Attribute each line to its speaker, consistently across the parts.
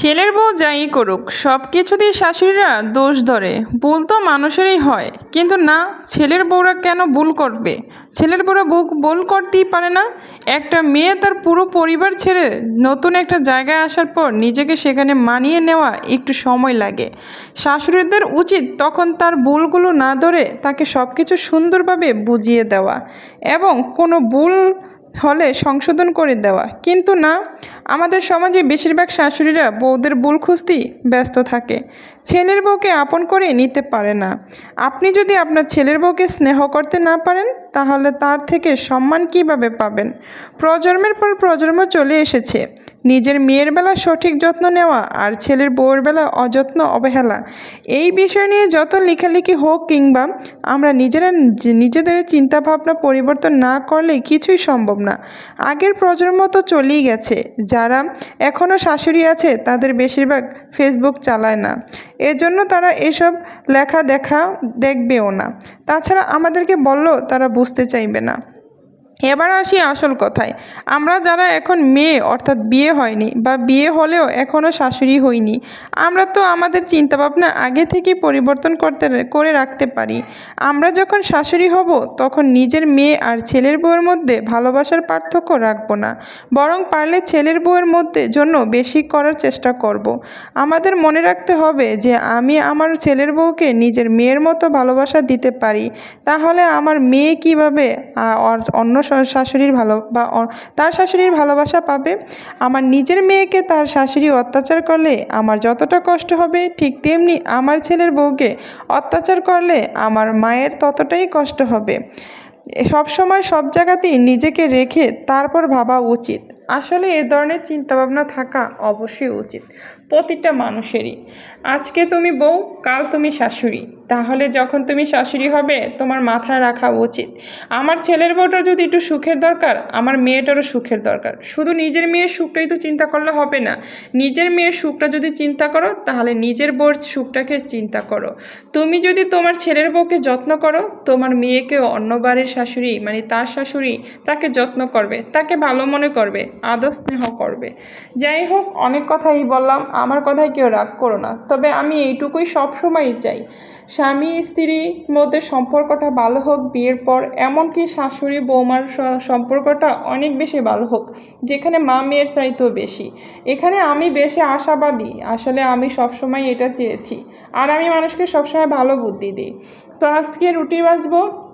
Speaker 1: ছেলের বউ যাই করুক, সব কিছুতেই শাশুড়িরা দোষ ধরে। ভুল তো মানুষেরই হয়। কিন্তু না, ছেলের বউরা কেন ভুল করবে? ছেলের বউরা বুক ভুল করতেই পারে না। একটা মেয়ে তার পুরো পরিবার ছেড়ে নতুন একটা জায়গায় আসার পর নিজেকে সেখানে মানিয়ে নেওয়া একটু সময় লাগে। শাশুড়িদের উচিত তখন তার ভুলগুলো না ধরে তাকে সব কিছু সুন্দরভাবে বুঝিয়ে দেওয়া। এবং কোনো ভুল হলে সংশোধন করে দেওয়া। কিন্তু না, আমাদের সমাজে বেশিরভাগ শাশুড়িরা বউদের ভুল খুঁজতেই ব্যস্ত থাকে। ছেলের বউকে আপন করে নিতে পারে না। আপনি যদি আপনার ছেলের বউকে স্নেহ করতে না পারেন, তাহলে তার থেকে সম্মান কীভাবে পাবেন? প্রজন্মের পর প্রজন্ম চলে এসেছে। নিজের মেয়ের বেলা সঠিক যত্ন নেওয়া আর ছেলের বউয়ের বেলা অযত্ন অবহেলা। এই বিষয় নিয়ে যত লেখালেখি হোক কিংবা আমরা নিজেরা নিজেদের চিন্তাভাবনা পরিবর্তন না করলে কিছুই সম্ভব না। আগের প্রজন্ম তো চলেই গেছে। যারা এখনও শাশুড়ি আছে, তাদের বেশিরভাগ ফেসবুক চালায় না। এজন্য তারা এসব লেখা দেখা দেখবেও না। তাছাড়া আমাদেরকে বললেও তারা বুঝতে চাইবে না। এবার আসি আসল কথায়। আমরা যারা এখন মেয়ে, অর্থাৎ বিয়ে হয়নি বা বিয়ে হলেও এখনও শাশুড়ি হইনি, আমরা তো আমাদের চিন্তাভাবনা আগে থেকেই পরিবর্তন করতে করে রাখতে পারি। আমরা যখন শাশুড়ি হব, তখন নিজের মেয়ে আর ছেলের বউয়ের মধ্যে ভালোবাসার পার্থক্য রাখব না। বরং পারলে ছেলের বউয়ের মধ্যে জন্য বেশি করার চেষ্টা করব। আমাদের মনে রাখতে হবে যে, আমি আমার ছেলের বউকে নিজের মেয়ের মতো ভালোবাসা দিতে পারি। তাহলে আমার মেয়ে কীভাবে অন্য শাশুড়ির ভালো বা তার শাশুড়ির ভালোবাসা পাবে। আমার নিজের মেয়েকে তার শাশুড়ি অত্যাচার করলে আমার যতটা কষ্ট হবে, ঠিক তেমনি আমার ছেলের বউকে অত্যাচার করলে আমার মায়ের ততটাই কষ্ট হবে। সব সময় সব জায়গাতেই নিজেকে রেখে তারপর ভাবা উচিত। আসলে এ ধরনের চিন্তাভাবনা থাকা অবশ্যই উচিত। প্রতিটা মানুষেরই। আজকে তুমি বউ, কাল তুমি শাশুড়ি। তাহলে যখন তুমি শাশুড়ি হবে, তোমার মাথায় রাখা উচিত। আমার ছেলের বউটার যদি একটু সুখের দরকার, আমার মেয়েটারও সুখের দরকার। শুধু নিজের মেয়ের সুখটাই তো চিন্তা করলে হবে না। নিজের মেয়ের সুখটা যদি চিন্তা করো, তাহলে নিজের বউর সুখটাকে চিন্তা করো। তুমি যদি তোমার ছেলের বউকে যত্ন করো, তোমার মেয়েকেও অন্য শাশুড়ি মানে তার শাশুড়ি, তাকে যত্ন করবে, তাকে ভালো মনে করবে। আদর স্নেহ করবে। যাই হোক, অনেক কথাই বললাম, আমার কথায় কেউ রাগ করো না। তবে আমি এইটুকুই সবসময়ই চাই। স্বামী স্ত্রীর মধ্যে সম্পর্কটা ভালো হোক, বিয়ের পর, এমনকি শাশুড়ি বৌমার সম্পর্কটা অনেক বেশি ভালো হোক, যেখানে মা মেয়ের চাইতেও বেশি। এখানে আমি বেশি আশাবাদী, আসলে আমি সবসময় এটা চেয়েছি। আর আমি মানুষকে সবসময় ভালো বুদ্ধি দিই। তো আজকে রুটি বাজবো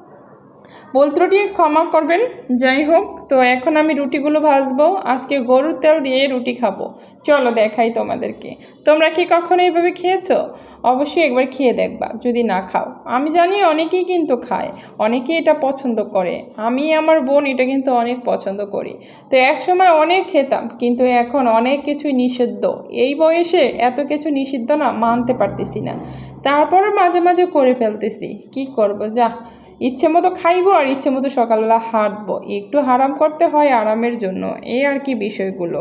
Speaker 1: ভুল ত্রুটি ক্ষমা করবেন, যাই হোক, তো এখন আমি রুটিগুলো ভাজবো, আজকে গরুর তেল দিয়ে রুটি খাব। চলো দেখাই তোমাদেরকে। তোমরা কি কখনো এইভাবে খেয়েছো? অবশ্যই একবার খেয়ে দেখবা, যদি না খাও। আমি জানি অনেকেই কিন্তু খায় অনেকেই এটা পছন্দ করে। আমি, আমার বোন এটা কিন্তু অনেক পছন্দ করি। তো এক সময় অনেক খেতাম, কিন্তু এখন অনেক কিছুই নিষিদ্ধ। এই বয়সে এত কিছু নিষিদ্ধ না, মানতে পারতেছি না। তারপরে মাঝে মাঝে করে ফেলতেছি। কি করব? যা ইচ্ছে মতো খাইবো আর ইচ্ছে মতো সকালবেলা হাঁটবো। একটু আরাম করতে হয় আরামের জন্য। এই আর কি বিষয়গুলো।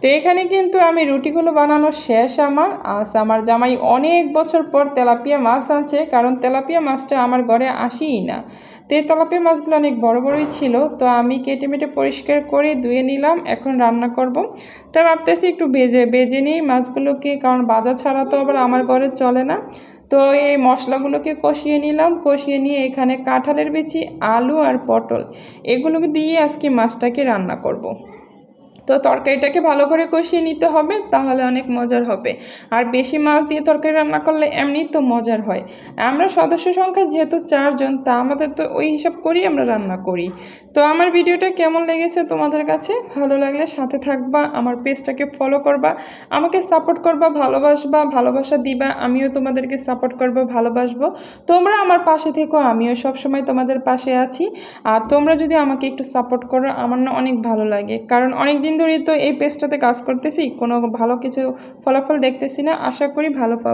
Speaker 1: তো এখানে কিন্তু আমি রুটিগুলো বানানো শেষ আমার। আজ আমার জামাই অনেক বছর পর তেলাপিয়া মাছ আনছে, কারণ তেলাপিয়া মাছটা আমার ঘরে আসেই না। তো এই তেলাপিয়া মাছগুলো অনেক বড় বড়ই ছিল। তো আমি কেটে মেটে পরিষ্কার করে ধুয়ে নিলাম, এখন রান্না করব। তো ভাবতেছি একটু ভেজে ভেজে নিই মাছগুলোকে, কারণ বাজার ছাড়া তো আবার আমার ঘরে চলে না। তো এই মশলাগুলোকে কষিয়ে নিলাম কষিয়ে নিয়ে এখানে কাঁঠালের বেচি, আলু আর পটল এগুলোকে দিয়ে আজকে মাছটাকে রান্না করব। তো তরকারিটাকে ভালো করে কষিয়ে নিতে হবে, তাহলে অনেক মজার হবে। আর বেশি মাছ দিয়ে তরকারি রান্না করলে এমনি তো মজার হয়। আমরা সদস্য সংখ্যা যেহেতু চারজন, তা আমাদের তো ওই হিসাব করেই আমরা রান্না করি। তো আমার ভিডিওটা কেমন লেগেছে তোমাদের কাছে? ভালো লাগলে সাথে থাকবা, আমার পেজটাকে ফলো করবা, আমাকে সাপোর্ট করবা, ভালোবাসবা, ভালোবাসা দিবা, আমিও তোমাদেরকে সাপোর্ট করব, ভালোবাসবো। তোমরা আমার পাশে থেকো, আমিও সবসময় তোমাদের পাশে আছি। আর তোমরা যদি আমাকে একটু সাপোর্ট করো, আমার না অনেক ভালো লাগে। কারণ অনেক দিন ধরেই তো এই পেজটাতে কাজ করতেছি, কোনো ভালো কিছু ফলাফল দেখতেছি না, আশা করি ভালো পাবো।